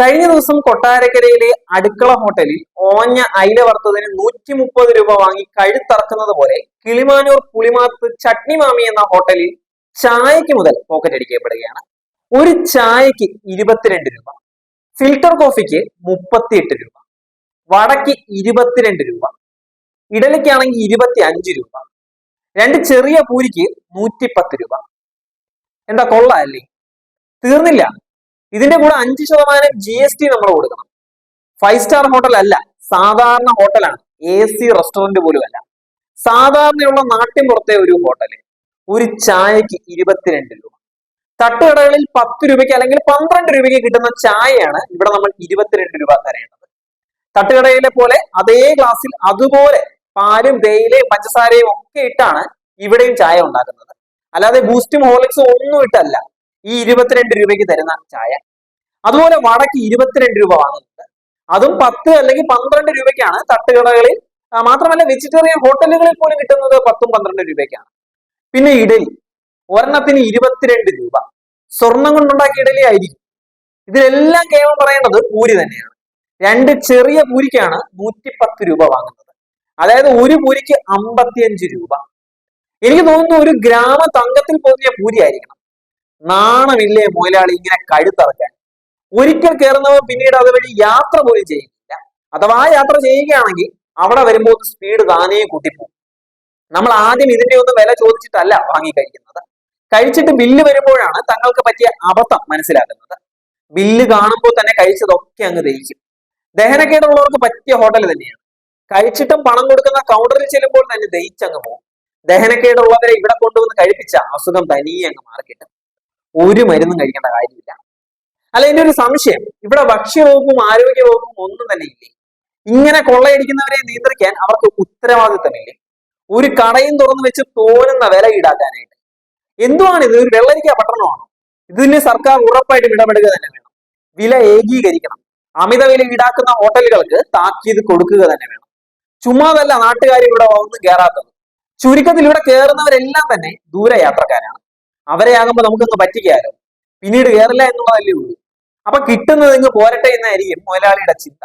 കഴിഞ്ഞ ദിവസം കൊട്ടാരക്കരയിലെ അടുക്കള ഹോട്ടലിൽ ഓഞ്ഞ അയില വറുത്തതിന് നൂറ്റി മുപ്പത് രൂപ വാങ്ങി കഴുത്തറക്കുന്നത് പോലെ കിളിമാനൂർ പുളിമാത്ത് ചട്നി മാമി എന്ന ഹോട്ടലിൽ ചായക്ക് മുതൽ പോക്കറ്റ് അടിക്കപ്പെടുകയാണ്. ഒരു ചായക്ക് ഇരുപത്തിരണ്ട് രൂപ ഫിൽട്ടർ കോഫിക്ക് മുപ്പത്തിയെട്ട് രൂപ വടക്ക് ഇരുപത്തിരണ്ട് രൂപ ഇഡലിക്കാണെങ്കിൽ ഇരുപത്തി അഞ്ച് രൂപ രണ്ട് ചെറിയ പൂരിക്ക് നൂറ്റിപ്പത്ത് രൂപ. എന്താ കൊള്ളാ അല്ലേ? തീർന്നില്ല. ഇതിന്റെ കൂടെ അഞ്ച് ശതമാനം ജി എസ് ടി നമ്മൾ കൊടുക്കണം. ഫൈവ് സ്റ്റാർ ഹോട്ടൽ അല്ല സാധാരണ ഹോട്ടലാണ് എ സി റെസ്റ്റോറന്റ് പോലും അല്ല. സാധാരണയുള്ള നാട്ടിൻ പുറത്തെ ഒരു ഹോട്ടൽ ഒരു ചായക്ക് ഇരുപത്തിരണ്ട് രൂപ. തട്ടുകടകളിൽ പത്ത് രൂപയ്ക്ക് അല്ലെങ്കിൽ പന്ത്രണ്ട് രൂപയ്ക്ക് കിട്ടുന്ന ചായയാണ് ഇവിടെ നമ്മൾ ഇരുപത്തിരണ്ട് രൂപ തരേണ്ടത്. തട്ടുകടയിലെ പോലെ അതേ ഗ്ലാസ്സിൽ അതുപോലെ പാലും തേയിലയും പഞ്ചസാരയും ഒക്കെ ഇട്ടാണ് ഇവിടെയും ചായ ഉണ്ടാക്കുന്നത്. അല്ലാതെ ബൂസ്റ്റും ഹോർലിക്സും ഒന്നും ഇട്ടല്ല. ഈ ഇരുപത്തിരണ്ട് രൂപയ്ക്ക് തരുന്ന ചായ. അതുപോലെ വടക്ക് ഇരുപത്തിരണ്ട് രൂപ വാങ്ങുന്നുണ്ട്. അതും പത്ത് അല്ലെങ്കിൽ പന്ത്രണ്ട് രൂപയ്ക്കാണ് തട്ടുകടകളിൽ. മാത്രമല്ല വെജിറ്റേറിയൻ ഹോട്ടലുകളിൽ പോലും കിട്ടുന്നത് പത്തും പന്ത്രണ്ട് രൂപയ്ക്കാണ്. പിന്നെ ഇഡലി. ഒരെണ്ണത്തിന് ഇരുപത്തിരണ്ട് രൂപ. സ്വർണം കൊണ്ടുണ്ടാക്കിയ ഇഡലി ആയിരിക്കും. ഇതിലെല്ലാം കേവലം പറയേണ്ടത് പൂരി തന്നെയാണ്. രണ്ട് ചെറിയ പൂരിക്കാണ് നൂറ്റിപ്പത്ത് രൂപ വാങ്ങുന്നത്. അതായത് ഒരു പൂരിക്ക് അമ്പത്തിയഞ്ച് രൂപ. എനിക്ക് തോന്നുന്നു ഒരു ഗ്രാമ തങ്കത്തിൽ പൊതിഞ്ഞ പൂരി ആയിരിക്കണം. നാണമില്ലേ മുതലാളി ഇങ്ങനെ കഴുത്തറക്കാൻ? ഒരിക്കൽ കയറുന്നവർ പിന്നീട് അതുവഴി യാത്ര പോലും ചെയ്യുന്നില്ല. അഥവാ യാത്ര ചെയ്യുകയാണെങ്കിൽ അവിടെ വരുമ്പോൾ സ്പീഡ് താനേ കൂട്ടിപ്പോകും. നമ്മൾ ആദ്യം ഇതിന്റെ ഒന്നും വില ചോദിച്ചിട്ടല്ല വാങ്ങി കഴിക്കുന്നത് കഴിച്ചിട്ട് ബില്ല് വരുമ്പോഴാണ് തങ്ങൾക്ക് പറ്റിയ അബദ്ധം മനസ്സിലാക്കുന്നത്. ബില്ല് കാണുമ്പോൾ തന്നെ കഴിച്ചതൊക്കെ അങ്ങ് ദഹിക്കും. ദഹനക്കേടുള്ളവർക്ക് പറ്റിയ ഹോട്ടൽ തന്നെയാണ്. കഴിച്ചിട്ടും പണം കൊടുക്കുന്ന കൗണ്ടറിൽ ചെല്ലുമ്പോൾ തന്നെ ദഹിച്ചങ്ങ് പോകും. ദഹനക്കേടുള്ളവരെ ഇവിടെ കൊണ്ടുവന്ന് കഴിപ്പിച്ച അസുഖം തനിയെ അങ്ങ് മാറിക്കിട്ടും. ഒരു മരുന്നും കഴിക്കേണ്ട കാര്യമില്ല. അല്ല എന്റെ ഒരു സംശയം. ഇവിടെ ഭക്ഷ്യവകുപ്പും ആരോഗ്യ വകുപ്പും ഒന്നും തന്നെ ഇല്ലേ? ഇങ്ങനെ കൊള്ളയടിക്കുന്നവരെ നിയന്ത്രിക്കാൻ അവർക്ക് ഉത്തരവാദിത്തമില്ലേ ഒരു കടയും തുറന്നു വെച്ച് തോന്നുന്ന വില ഈടാക്കാനായിട്ട്. എന്തുവാണ് ഇത്? ഒരു വെള്ളരിക്ക പട്ടണമാണോ? ഇതിന് സർക്കാർ ഉറപ്പായിട്ടും ഇടപെടുക തന്നെ വേണം. വില ഏകീകരിക്കണം. അമിത വില ഈടാക്കുന്ന ഹോട്ടലുകൾക്ക് താക്കീത് കൊടുക്കുക തന്നെ വേണം. ചുമ്മാതല്ല നാട്ടുകാർ ഇവിടെ വന്ന് കയറാത്തത് ചുരുക്കത്തിൽ ഇവിടെ കയറുന്നവരെല്ലാം തന്നെ ദൂരയാത്രക്കാരാണ്. അവരെ ആകുമ്പോൾ നമുക്കൊന്ന് പറ്റിക്കാലോ. പിന്നീട് കയറില്ല എന്നുള്ളതല്ലേ ഉള്ളൂ. അപ്പൊ കിട്ടുന്നത് ഇങ്ങ് പോരട്ടെ എന്നായിരിക്കും മുതലാളിയുടെ ചിന്ത.